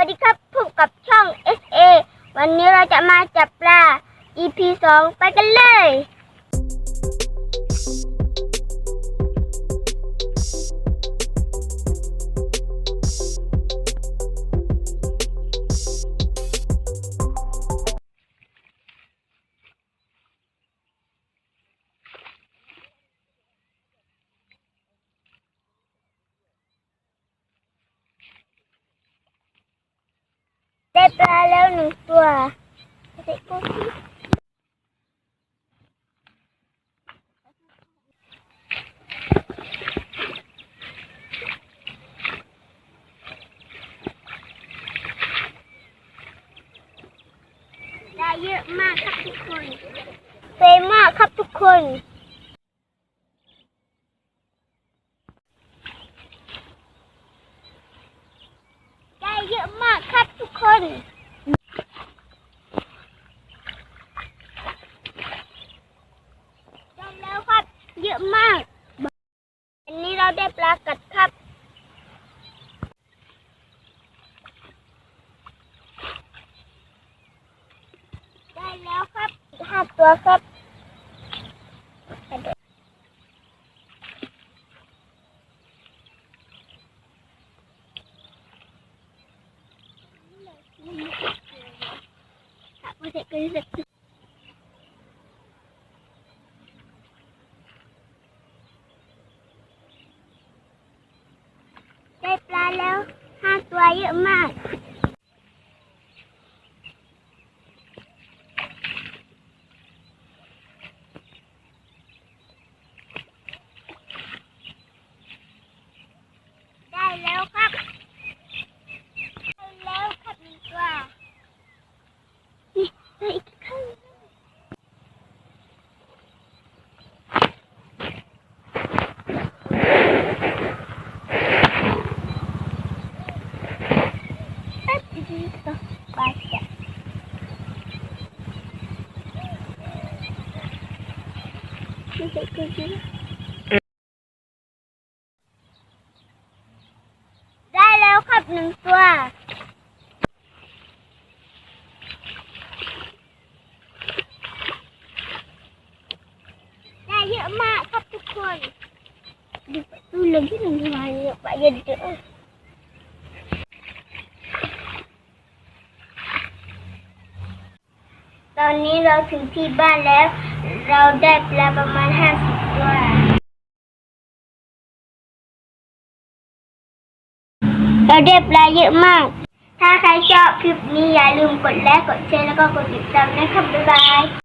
สวัสดีครับพบกับช่อง SA วันนี้เราจะมาจับปลา EP 2 ไปกันเลย ปลาแล้วหนึ่งตัวได้เยอะมากครับทุกคนเฟมากครับทุกคน ได้เยอะมาก ครับทุกคนได้แล้วครับ เยอะมาก อันนี้เราได้ปลากัดครับ ได้แล้วครับห้าตัวครับ ได้ปลาแล้วห้าตัวเยอะมาก ได้แล้วครับ ได้แล้วครับหนึ่งตัวนี่ได้อีกข้างแป๊บเดียวต่อ ไปจ้ะไม่ใช่คือจริงได้แล้วครับหนึ่งตัว ได้เยอะมากครับทุกคนดูดูเรื่องที่หนึ่งทำไมเยอะไปเยอะเยอะ ตอนนี้เราถึงที่บ้านแล้ว เราได้ปลาประมาณห้าสิบตัว เราได้ปลาเยอะมาก ถ้าใครชอบคลิปนี้อย่าลืมกดไลค์กดแชร์แล้วก็กดติดตามนะครับ บ๊ายบาย